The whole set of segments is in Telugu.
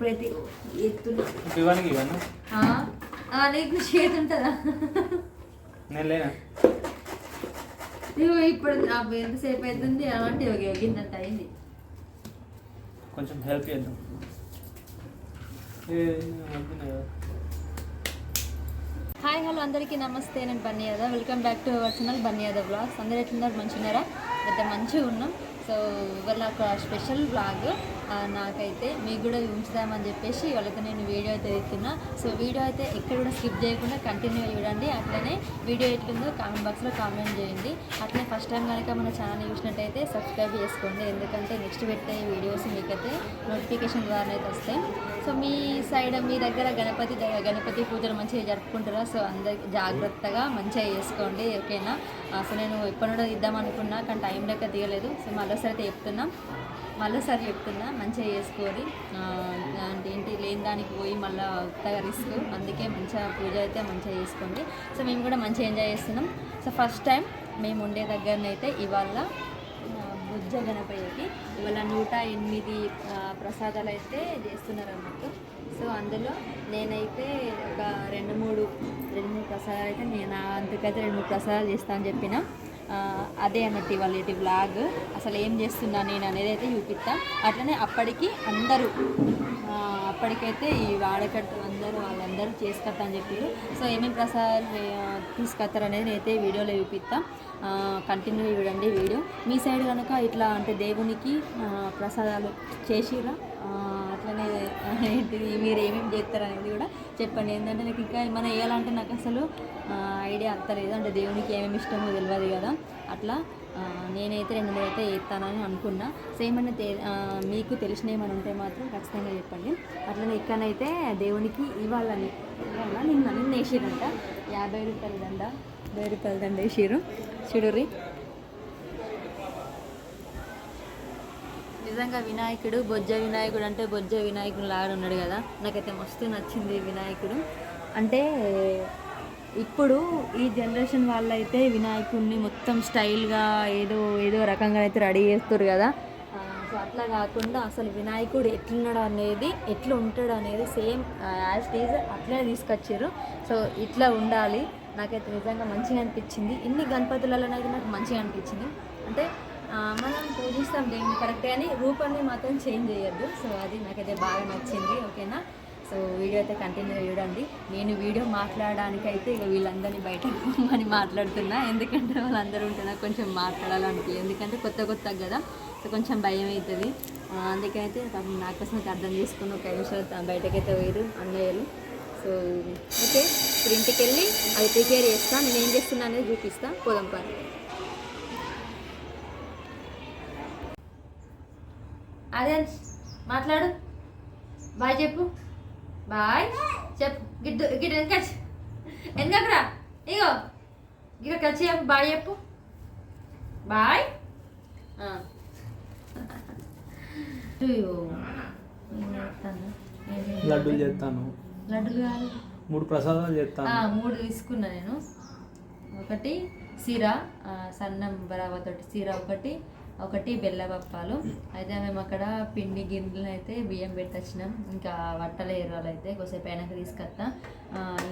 ప్రతి ఎత్తులు. ఇవన్నీ ఇవన్నీ నీకు చేతి ఉంటుందా? నేను లేనా? ఇగో ఇప్పుడు నాకు ఎంతసేపు అవుతుంది? అంటే గిన్నంత అయింది. కొంచెం హెల్ప్ చేద్దాం. హాయ్ హలో అందరికీ నమస్తే. నేను Bunny Yadav. Welcome back to our channel Bunny Yadav blogs అందరు ఎట్లున్నారు? మంచిగున్నారా? అయితే మంచిగా ఉన్నాం. సో ఇవాళ ఒక స్పెషల్ బ్లాగ్ నాకైతే మీకు కూడా ఉంచుదామని చెప్పేసి వాళ్ళతో నేను వీడియో అయితే ఎత్తున్నా. సో వీడియో అయితే ఎక్కడ కూడా స్కిప్ చేయకుండా కంటిన్యూ చూడండి. అట్లనే వీడియో ఎట్లుందో కామెంట్ బాక్స్లో కామెంట్ చేయండి. అట్లనే ఫస్ట్ టైం కనుక మన ఛానల్ చూసినట్టయితే సబ్స్క్రైబ్ చేసుకోండి. ఎందుకంటే నెక్స్ట్ పెట్టే వీడియోస్ మీకైతే నోటిఫికేషన్ ద్వారా అయితే వస్తాయి. సో మీ సైడ్ మీ దగ్గర గణపతి గణపతి పూజలు మంచిగా జరుపుకుంటారా? సో అందరికి జాగ్రత్తగా మంచిగా చేసుకోండి. ఓకేనా? అసలు సో నేను ఎప్పటి నుండో ఇద్దాం అనుకున్నా కానీ టైం లెక్క దిగలేదు. సో మరోసారి అయితే చెప్తున్నాం. మరోసారి చెప్తున్నా. మంచిగా చేసుకోరి. అంటే ఏంటి లేని దానికి పోయి మళ్ళీ కొత్తగా రిస్క్. అందుకే మంచిగా పూజ అయితే మంచిగా చేసుకోండి. సో మేము కూడా మంచిగా ఎంజాయ్ చేస్తున్నాం. సో ఫస్ట్ టైం మేము ఉండే దగ్గరనైతే ఇవాళ బుజ్జ గణపయ్యకి ఇవాళ నూట ఎనిమిది ప్రసాదాలు అయితే చేస్తున్నారు అన్నట్టు సో అందులో నేనైతే ఒక రెండు మూడు రెండు మూడు ప్రసాదాలు అయితే నేను అంతకైతే రెండు మూడు ప్రసాదాలు చేస్తా అని చెప్పిన. అదే అన్నట్టు ఇవాళ వ్లాగ్ బ్లాగ్ అసలు ఏం చేస్తున్నా నేను అనేది అయితే చూపిస్తా. అట్లనే అప్పటికి అందరూ అప్పటికైతే ఈ వాడకట్టు అందరూ వాళ్ళందరూ చేసుకొస్తా అని చెప్పారు. సో ఏమేమి ప్రసాదాలు తీసుకొస్తారు అనేది నేనైతే వీడియోలో చూపిస్తా. కంటిన్యూ చూడండి వీడియో. మీ సైడ్ కనుక ఇట్లా అంటే దేవునికి ప్రసాదాలు చేసిరా అట్లనే ఏంటిది మీరు ఏమేమి చేస్తారు అనేది కూడా చెప్పండి. ఏంటంటే నాకు ఇంకా మనం వేయాలంటే నాకు అసలు ఐడియా అత్తలేదు అంటే దేవునికి ఏమేమి ఇష్టమో తెలియదు కదా. అట్లా నేనైతే రెండు మూడు అయితే వేస్తానని అనుకున్నా. సేమ్ అన్న తె మీకు తెలిసిన ఏమైనా ఉంటే మాత్రం ఖచ్చితంగా చెప్పండి. అట్లనే ఇక్కడనైతే దేవునికి ఇవ్వాలని ఇవాళ నిన్న నిన్న వేసిరంట. యాభై రూపాయల దండ యాభై రూపాయల దండ వేసిరు చూడుర్రి. నిజంగా వినాయకుడు బొజ్జ వినాయకుడు అంటే బొజ్జ వినాయకుడు లాగా ఉన్నాడు కదా. నాకైతే మస్తు నచ్చింది వినాయకుడు. అంటే ఇప్పుడు ఈ జనరేషన్ వాళ్ళైతే వినాయకుడిని మొత్తం స్టైల్గా ఏదో ఏదో రకంగా అయితే రెడీ చేస్తారు కదా. సో అట్లా కాకుండా అసలు వినాయకుడు ఎట్లున్నాడు అనేది ఎట్లా ఉంటాడు అనేది సేమ్ యాజ్ ఈజ్ అట్లనే తీసుకొచ్చారు. సో ఇట్లా ఉండాలి. నాకైతే నిజంగా మంచిగా అనిపించింది. ఇన్ని గణపతులలోనైతే నాకు మంచిగా అనిపించింది. అంటే మనం పూజిస్తాం దేవుని కరెక్ట్ కానీ రూపాన్ని మాత్రం చేంజ్ చేయొద్దు. సో అది నాకైతే బాగా నచ్చింది ఓకేనా? సో వీడియో అయితే కంటిన్యూ చూడండి. నేను వీడియో మాట్లాడడానికైతే ఇక వీళ్ళందరినీ బయట అని మాట్లాడుతున్నా. ఎందుకంటే వాళ్ళందరూ ఉంటున్నా కొంచెం మాట్లాడాలనిపించింది ఎందుకంటే కొత్త కొత్త కదా సో కొంచెం భయం అవుతుంది అందుకైతే నాకోసం అయితే అర్థం చేసుకుని ఒక నిమిషం బయటకైతే పోయారు అన్నయ్యలు. సో ఓకే ఇప్పుడు ఇంటికి వెళ్ళి అది ప్రిపేర్ చేస్తాను నేను ఏం చేస్తున్నా అనేది చూపిస్తాను పోదాం పని అదే మాట్లాడు. బాయ్ చెప్పు. బాయ్. చెప్పు. గిడ్డు గిడ్డు వెనకచ్చు వెనకరా ఇగో. ఇక్కడ వచ్చి చెప్పు బాయ్ చెప్పు. బాయ్? లడ్డూలు చేస్తాను. లడ్డులు కాదు. మూడు ప్రసాదాలు చేస్తాను. ఆ, మూడు తీసుకున్నా నేను. ఒకటి సిరా సన్నం బరాబతోటి సిరా ఒకటి ఒకటి బెల్లపప్పాలు అయితే మేము అక్కడ పిండి గిన్నెలు అయితే బియ్యం పెట్టొచ్చినాం. ఇంకా వట్టల ఎర్రలు అయితే కొద్దిసేపు అయినాక తీసుకొస్తా.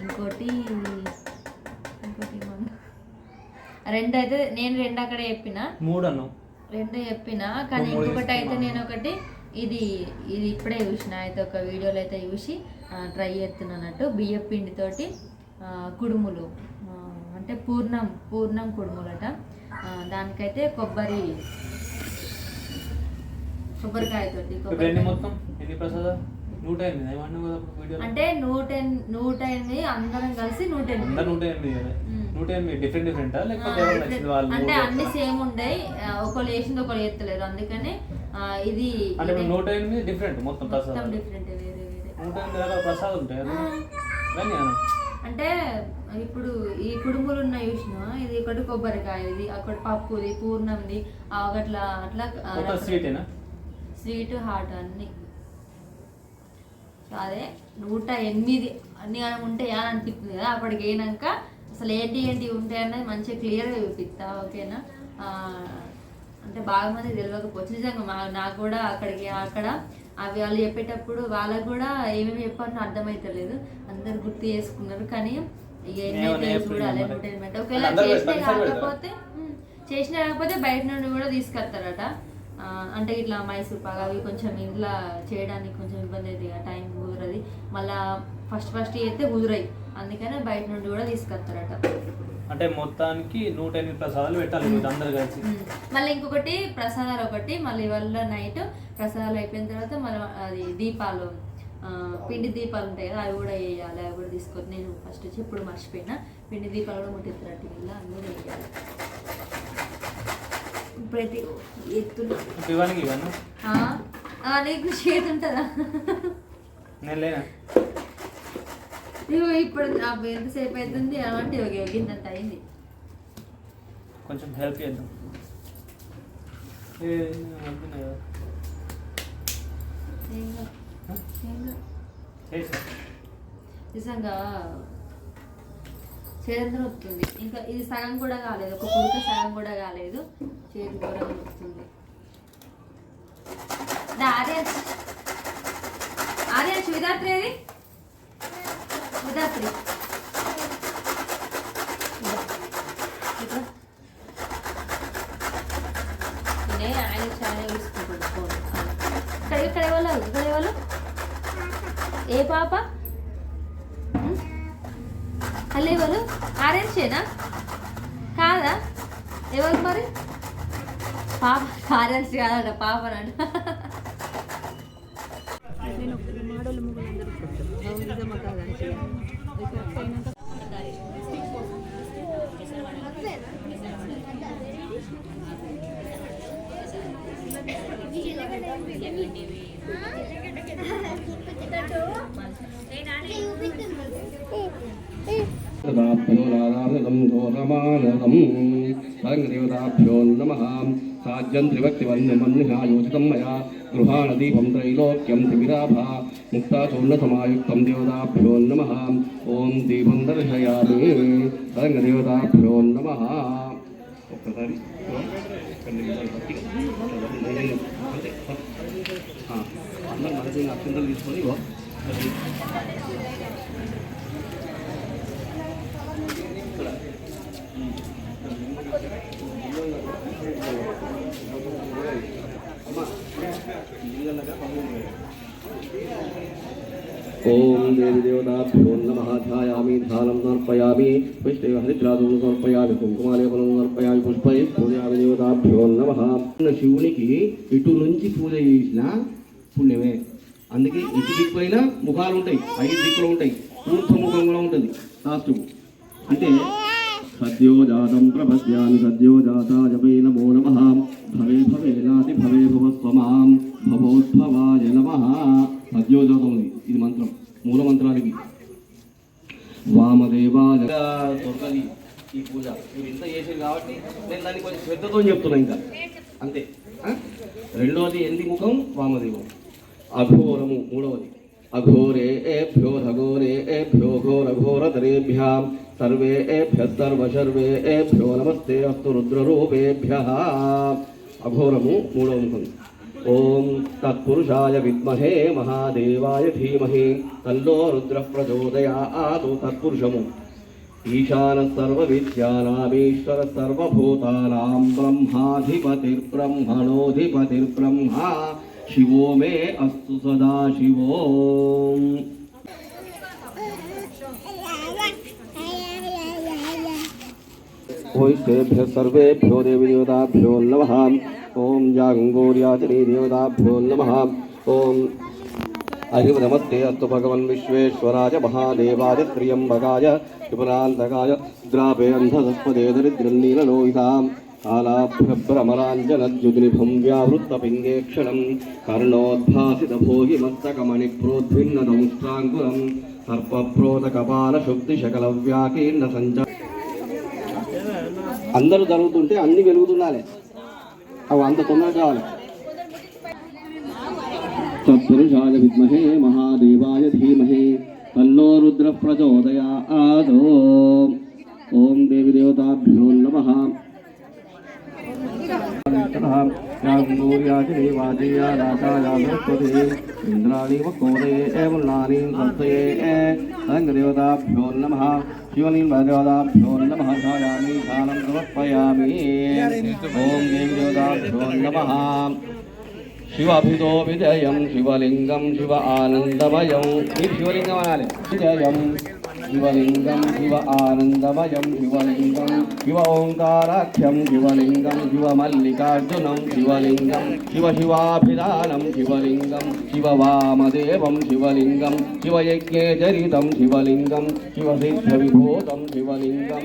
ఇంకోటి ఇంకోటి? రెండు అయితే నేను రెండు అక్కడ చెప్పిన. మూడు అన్నం రెండు చెప్పిన. కానీ ఇంకొకటి అయితే. నేను ఒకటి ఇది ఇది ఇప్పుడే చూసిన. అయితే ఒక వీడియోలో అయితే చూసి ట్రై చేస్తున్నానట్టు బియ్య పిండితోటి కుడుములు. అంటే పూర్ణం పూర్ణం కుడుములట. దానికైతే కొబ్బరి కొబ్బరికాయతోటి ఎన్ని మొత్తం? ఎన్ని ప్రసాదాలు నూట ఎనిమిది. ఏమన్నావు కదా వీడియో అంటే నూట నూట ఎనిమిది అందరం కలిసి నూట ఎనిమిది. నూట ఎనిమిది కదా. నూట ఎనిమిది డిఫరెంట్ డిఫరెంటా లేకపోతే వాళ్ళు అంటే అన్ని? సేమ్ ఉండయి ఆ, ఒకళ్ళు వేసింది ఒకళ్ళు ఎత్తలేరు అందుకనే ఇది అంటే నూట ఎనిమిది డిఫరెంట్ మొత్తం డిఫరెంట్ వేరే వేరే. నూట ఎనిమిది రకాల ప్రసాదాలు ఉంటాయి కదా? కానీ అన్న అంటే ఇప్పుడు ఈ కుడుములు ఉన్నాయి చూసిన ఇది ఒకటి కొబ్బరికాయ ఇది ఒకటి పప్పుది పూర్ణంది ఒకట్లా అట్లా మొత్తం స్వీటేనా స్వీట్ హాట్ అన్ని. సో అదే నూట ఎనిమిది. అన్ని అని ఉంటాయా అని అనిపిస్తుంది కదా? అప్పటికి అయినాక అసలు ఏంటి ఏంటి ఉంటాయి అన్నది మంచిగా క్లియర్గా చూపిస్తా ఓకేనా? అంటే బాగా మంది తెలియకపోవచ్చు నిజంగా మా నాకు కూడా అక్కడికి అక్కడ అవి వాళ్ళు చెప్పేటప్పుడు వాళ్ళకు కూడా ఏమేమి చెప్పారో అర్థమైతలేదు. అందరు గుర్తు చేసుకున్నారు. కానీ ఇక చూడాలి ఒకవేళ చేసినా. కాకపోతే చేసినా కాకపోతే బయట నుండి కూడా తీసుకొస్తారట ఆ, అంటే ఇట్లా మైసూర్ పాక్ అవి కొంచెం ఇంట్లో చేయడానికి కొంచెం ఇబ్బంది అవుతుంది కదా టైం కుదరది. మళ్ళా ఫస్ట్ ఫస్ట్ అయితే కుదరాయి. అందుకనే బయట నుండి కూడా తీసుకొస్తారట. అంటే మొత్తానికి నూట ఎనిమిది ప్రసాదాలు పెట్టాలి అందరు కలిసి. మళ్ళీ ఇంకొకటి ప్రసాదాలు ఒకటి మళ్ళీ వాళ్ళ నైట్ ప్రసాదాలు అయిపోయిన తర్వాత మళ్ళీ అది దీపాలు ఆ, పిండి దీపాలు ఉంటాయి కదా అవి కూడా వేయాలి అవి కూడా తీసుకొని నేను ఫస్ట్ వచ్చి ఇప్పుడు మర్చిపోయినా. పిండి దీపాలు కూడా ముట్టిస్తున్నట్టు ఇలా అవి కూడా వేయాలి. ప్రతి ఎత్తులు. ఆ? ఆ, నీకు చేతి ఉంటుందా? నేను లేనా? ఇప్పుడు ఎంతసేపు అవుతుంది? అంటే యోగి యోగిందంత అయింది. కొంచెం హెల్ప్ చేద్దాం. నిజంగా చేరంతా వస్తుంది. ఇంకా ఇది సగం కూడా కాలేదు. ఒక కుడుక సగం కూడా కాలేదు. చేతి కూడా వస్తుంది. ఆర్యన్స్ ఆర్యన్స్ విధాత్రి ఏది? విధాత్రి ఇట్లా. ఇదే ఆయన చాలా చూసుకుంటాడు ఫోన్ ఇక్కడ ఇక్కడ ఎవరు ఇక్కడ ఎవరు? ఏ పాప? మళ్ళీ ఎవరు ఆరెంజేనా కాదా? ఎవరు మరి? పాప ఆరెంజ్ కాదట పాపనట. దేవతాభ్యో నారాయణం ఘోరమానదం దేవతాభ్యో నమ. సాధ్యం త్రిభక్తివన్యమన్యాయోచితం మయా. గృహాణదీపం త్రైలోక్యం త్రివిరాభా. ముక్తాచూర్ణసమాయుక్తం దేవతాభ్యో నమ. ఓం దీపం దర్శయామి. దేవతాభ్యో నమ. ఒక్కసారి. కొన్ని అందరం మనసు అక్షంతలు తీసుకొని ఓం దేవి దేవతాభ్యో నమ ధ్యాయామి ధ్యానం సమర్పయామి విష్ణు హరిద్రాదులను సమర్పయామి కుంకుమాలేపనం సమర్పయామి పుష్పై పూజయామి దేవతాభ్యో నమ. శివునికి ఇటు నుంచి పూజ చేసిన పుణ్యమే. అందుకే ఇటు దిక్కుపోయినా ముఖాలు ఉంటాయి ఐదు దిక్కులు ఉంటాయి ఊర్ధ్వముఖం కూడా ఉంటుంది లాస్ట్ అంటే సద్యోజాతం ప్రపశ్యామి సద్యోజాతాయ వై నమో నమ. భవే భవేనాది భవే భవ స్వమాం భవోద్భవాయ నమ. సద్యోజాతం ఉంది. ఇది మంత్రం. మూల మంత్రానికి. వామదేవాయ. దొరకది ఈ పూజ. మీరు ఇంత చేసేది కాబట్టి నేను దాన్ని కొంచెం శ్రద్ధతో చెప్తున్నా ఇంకా. అంతే. రెండవది ఎంది ముఖం వామదేవం. అఘోరము మూడవది. అఘోరే ఏభ్యో ఘోరే ఏభ్యో ఘోర ఘోరతరేభ్యాం సర్వే ఏభ్య సర్వశర్వే ఏభ్యో నమస్తే అస్తు రుద్రరూపేభ్య. అఘోరము మూడవ ముఖం. ఓం తత్పురుషాయ విద్మహే మహాదేవాయ ధీమహి. తల్లో రుద్ర ప్రచోదయాతు తత్పురుషము. ఈశాన సర్వ విద్యానామీశ్వర సర్వభూతానాం బ్రహ్మాధిపతిర్బ్రహ్మణోధిపతిర్బ్రహ్మ. శివో మే అస్తు సదా శివో. ओहिष्टेभ्य सर्वेभ्यो देवीदेवताभ्यो नमः। ॐ जागङ्गोर्याचरी देवताभ्यो नमः। ॐ हरिव नमस्ते अस्तु भगवन् विश्वेश्वराय महादेवाय त्र्यम्बकाय त्रिपुरान्तकाय द्रापे अन्धसस्पदे दरिद्रन्नीललोहिताम् आलाभ्रभ्रमराञ्जनद्युतिनिभं व्यावृत्तपिङ्गेक्षणं कर्णोद्भासितभोगिमत्तकमणिप्रोद्भिन्नदंष्ट्राङ्गुरं सर्पप्रोतकपालशुद्धिशकलव्याकीर्णसञ्च అందరూ జరుగుతుంటే అన్ని వెలుగుతుండాలి. అవి అంత తొందరగా కావాలి. తత్పురుషాయ విద్మహే మహాదేవాయ ధీమహే తన్నో రుద్ర ప్రచోదయాదో ఓం దేవి దేవతాభ్యో నమ. ఇంద్రాణి వకోదయే ఏవం నాని సంస్థయే రంగదేవతాభ్యో నమ. శివలింగదేవతాభ్యో నమ ఛాయామి ధ్యానం సమర్పయామి ఓం దేవదేవతాభ్యో నమ శివాభితో విజయం శివలింగం శివ ఆనందమయం ఈ శివలింగం అనాలి విజయం శివలింగం శివ ఆనందమయం శివలింగం శివ ఓంకారాఖ్యం శివలింగం శివ మల్లికార్జునం శివలింగం శివ శివాభిధానం శివలింగం శివ వామదేవం శివలింగం శివయజ్ఞే చరితం శివలింగం శివ సిద్ధ విభూతం శివలింగం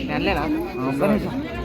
సుధాకర సద్గుర